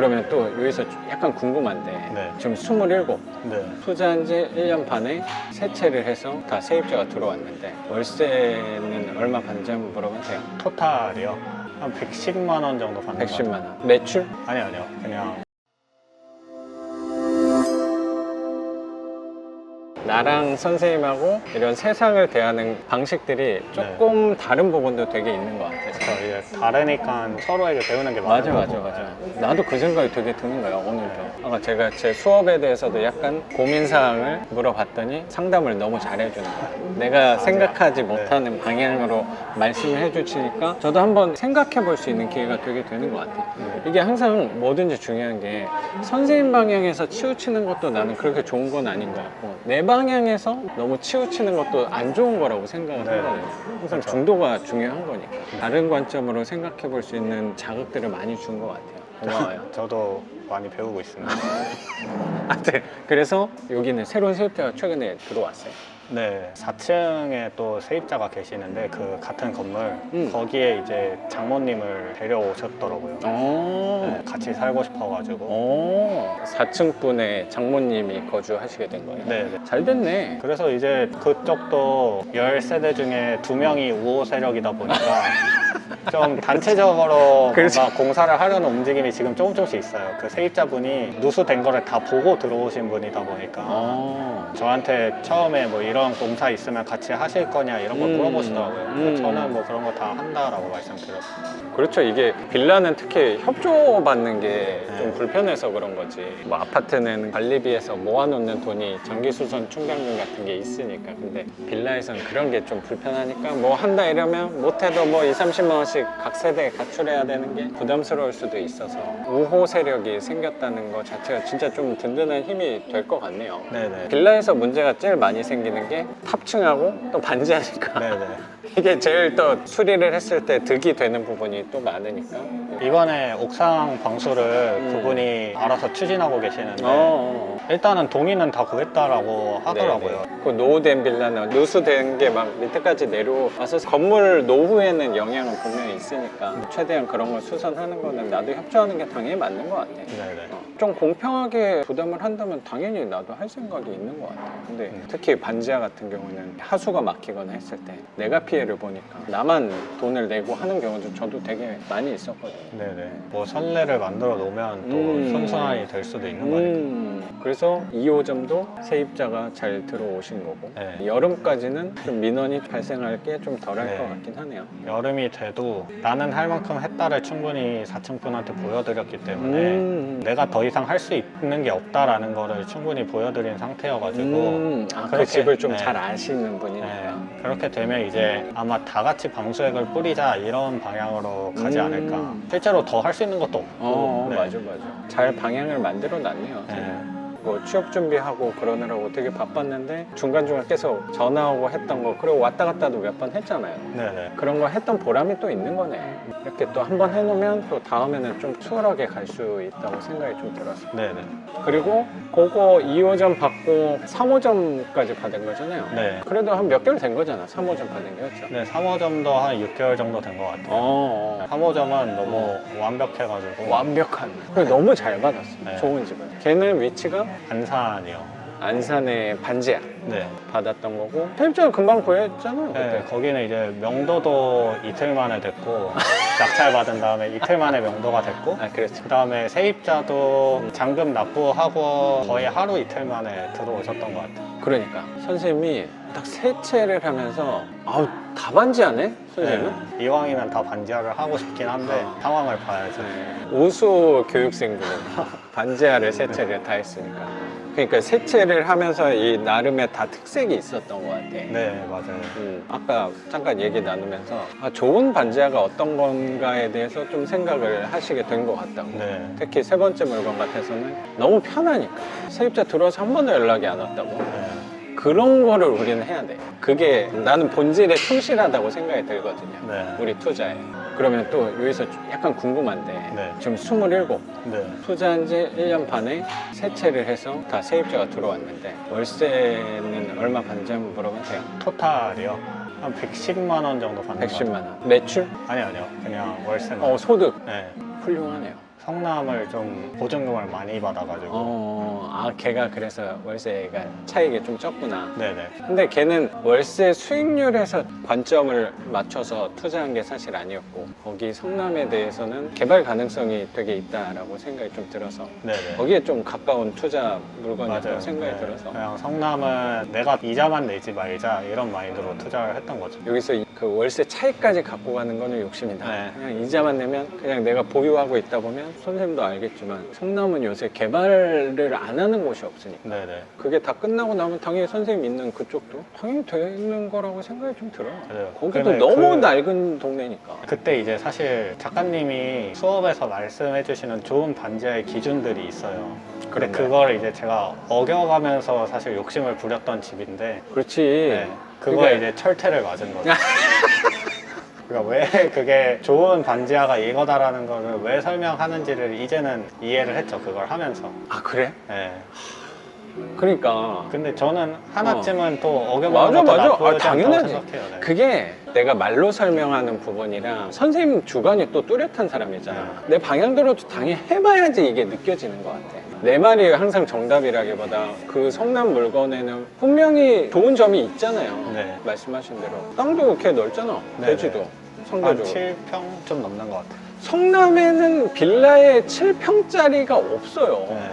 그러면 또 여기서 약간 궁금한데 네. 지금 27 네. 투자한 지 1년 반에 세 채를 해서 다 세입자가 들어왔는데 월세는 얼마 받는지 한번 물어봐도 돼요? 토탈이요? 한 110만 원 정도 받는 것 110만 같아요. 원. 매출? 아니 아니요. 그냥 나랑 선생님하고 이런 세상을 대하는 방식들이 조금 다른 부분도 되게 있는 것 같아요. 저 이제 다르니까 서로에게 배우는 게 맞아 많은 맞아. 맞아 나도 그 생각이 되게 드는 거야 오늘도 아까 제가 제 수업에 대해서도 약간 고민사항을 물어봤더니 상담을 너무 잘해주는 거야 내가 생각하지 네. 못하는 방향으로 말씀을 해주시니까 저도 한번 생각해 볼 수 있는 기회가 되게 되는 것 같아요 네. 이게 항상 뭐든지 중요한 게 선생님 방향에서 치우치는 것도 나는 그렇게 좋은 건 아닌 것 같고 내 방 향에서 너무 치우치는 것도 안 좋은 거라고 생각을 네. 하거든요 항상 그렇죠. 중도가 중요한 거니까 다른 관점으로 생각해 볼 수 있는 자극들을 많이 준 것 같아요 고마워요 저도 많이 배우고 있습니다. 하여튼 그래서 여기는 새로운 세입자가 최근에 들어왔어요 네, 4층에 또 세입자가 계시는데 그 같은 건물 음. 거기에 이제 장모님을 데려오셨더라고요. 오, 네, 같이 살고 싶어가지고. 오 4층 분의 장모님이 거주하시게 된 거예요 네, 네. 잘 됐네 그래서 이제 그쪽도 10세대 중에 두 명이 우호 세력이다 보니까 좀 단체적으로 그렇죠. 뭔가 공사를 하려는 움직임이 지금 조금 조금씩 있어요. 그 세입자분이 누수된 거를 다 보고 들어오신 분이다 보니까 어. 저한테 처음에 뭐 이런 공사 있으면 같이 하실 거냐 이런 걸 음. 물어보시더라고요. 음. 저는 뭐 그런 거 다 한다라고 말씀드렸어요. 그렇죠. 이게 빌라는 특히 협조받는 게좀 네. 불편해서 그런 거지. 뭐 아파트는 관리비에서 모아놓는 돈이 전기수선 충당금 같은 게 있으니까. 근데 빌라에서는 그런 게 좀 불편하니까 뭐 한다 이러면 못해도 뭐 2, 30만 원씩 각 세대에 가출해야 되는 게 부담스러울 수도 있어서 우호 세력이 생겼다는 것 자체가 진짜 좀 든든한 힘이 될 것 같네요. 네네. 빌라에서 문제가 제일 많이 생기는 게 탑층하고 또 반지하니까 네네. 이게 제일 또 수리를 했을 때 득이 되는 부분이 또 많으니까 이번에 옥상 방수를 음. 그분이 알아서 추진하고 계시는데 어, 어. 일단은 동의는 다 구했다라고 하더라고요. 네네. 그 노후된 빌라는 누수된 게 막 밑에까지 내려와서 건물 노후에는 영향 은 분명히 있으니까 최대한 그런 걸 수선하는 거는 나도 협조하는 게 당연히 맞는 것 같아. 네네. 어, 좀 공평하게 부담을 한다면 당연히 나도 할 생각이 있는 것 같아요. 근데 음. 특히 반지하 같은 경우는 하수가 막히거나 했을 때 내가 피해를 보니까 나만 돈을 내고 하는 경우도 저도 되게 많이 있었거든요. 네네. 뭐 선례를 만들어 놓으면 또 음. 선순환이 될 수도 있는 거니까. 음, 그래서 2호점도 세입자가 잘 들어오신 거고 네. 여름까지는 좀 민원이 발생할 게 좀 덜할 네. 것 같긴 하네요. 여름이 돼도 나는 할 만큼 했다를 충분히 4층 분한테 보여드렸기 때문에 음, 내가 더 이상 할 수 있는 게 없다라는 거를 충분히 보여드린 상태여가지고 음, 아, 그 그렇게, 집을 좀 네. 잘 아시는 네, 분이니까. 그렇게 되면 이제 아마 다 같이 방수액을 뿌리자 이런 방향으로 가지 음. 않을까 실제로 더 할 수 있는 것도 없고 어, 네. 맞아, 맞아. 잘 방향을 만들어 놨네요. 네. 뭐 취업 준비하고 그러느라고 되게 바빴는데 중간중간 계속 전화 오고 했던 거 그리고 왔다 갔다도 몇 번 했잖아요. 네네 그런 거 했던 보람이 또 있는 거네. 이렇게 또 한 번 해놓으면 또 다음에는 좀 수월하게 갈 수 있다고 생각이 좀 들었어요. 네네 그리고 그거 2호점 받고 3호점까지 받은 거잖아요. 네. 그래도 한 몇 개월 된 거잖아. 3호점 받은 게 그렇죠? 네 3호점도 한 6개월 정도 된 것 같아요 어, 어. 3호점은 너무 완벽해가지고 완벽한. 그리고 너무 잘 받았어. 네. 좋은 집을. 걔는 위치가 안산이요 안산의 반지하 네. 받았던 거고. 세입자가 금방 구했잖아요. 네, 그때. 거기는 이제 명도도 이틀 만에 됐고 낙찰 받은 다음에 이틀 만에 명도가 됐고 아, 그렇죠. 그 다음에 세입자도 잔금 납부하고 거의 하루 이틀 만에 들어오셨던 것 같아요. 그러니까 선생님이 딱 세 채를 하면서 아우 다 반지하네 선생님은. 네, 이왕이면 다 반지하를 하고 싶긴 한데 어. 상황을 봐야죠. 네. 우수 교육생들은 반지하를 세 채를 다 했으니까. 그러니까 세 채를 하면서 이 나름의 다 특색이 있었던 것 같아. 네, 맞아요. 음, 아까 잠깐 얘기 나누면서 아, 좋은 반지하가 어떤 건가에 대해서 좀 생각을 하시게 된 것 같다고. 네. 특히 세 번째 물건 같아서는 너무 편하니까. 세입자 들어와서 한 번도 연락이 안 왔다고. 네. 그런 거를 우리는 해야 돼. 그게 나는 본질에 충실하다고 생각이 들거든요. 네. 우리 투자에. 그러면 또 여기서 좀 약간 궁금한데 네. 지금 27 네. 투자한 지 1년 반에 세 채를 해서 다 세입자가 들어왔는데 월세는 얼마 받는지 한번 물어봐도 돼요? 토탈이요? 한 110만 원 정도 받는 것 110만 같아요. 원. 매출? 아니, 아니요. 그냥 월세만. 어, 소득. 네. 훌륭하네요. 성남을 좀 보증금을 많이 받아가지고 어, 아 걔가 그래서 월세가 차익이 좀 적구나. 네네 근데 걔는 월세 수익률에서 관점을 맞춰서 투자한 게 사실 아니었고 거기 성남에 대해서는 개발 가능성이 되게 있다라고 생각이 좀 들어서 네네 거기에 좀 가까운 투자 물건이라고. 생각이 네. 들어서 그냥 성남은 내가 이자만 내지 말자 이런 마인드로 투자를 했던 거죠. 여기서 이- 그 월세 차익까지 갖고 가는 거는 욕심이다. 네. 그냥 이자만 내면 그냥 내가 보유하고 있다 보면 선생님도 알겠지만 성남은 요새 개발을 안 하는 곳이 없으니까 네네. 그게 다 끝나고 나면 당연히 선생님 있는 그쪽도 당연히 되는 거라고 생각이 좀 들어요. 맞아요. 거기도 너무 그- 낡은 동네니까. 그때 이제 사실 작가님이 수업에서 말씀해 주시는 좋은 반지하의 기준들이 있어요. 근데 그런가요? 그걸 이제 제가 어겨가면서 사실 욕심을 부렸던 집인데 그렇지. 네, 그거 에 그게- 이제 철퇴를 맞은 거죠. 그러니까 왜 그게 좋은 반지하가 이거다라는 거를 왜 설명하는지를 이제는 이해를 했죠. 그걸 하면서. 아 그래? 네. 그러니까 근데 저는 하나쯤은 또 맞아 어겨보는 것도 맞아. 나쁘지 아 않다고 당연하지. 생각해요. 네. 그게 내가 말로 설명하는 부분이랑 선생님 주관이 또 뚜렷한 사람이잖아. 내 방향대로도 당연히 해봐야지 이게 느껴지는 것 같아. 내 말이 항상 정답이라기보다 그 성남 물건에는 분명히 좋은 점이 있잖아요. 네. 말씀하신 대로 땅도 꽤 넓잖아. 네, 대지도 한 상대적으로. 7평 좀 넘는 것 같아요. 성남에는 빌라에 7평짜리가 없어요. 네.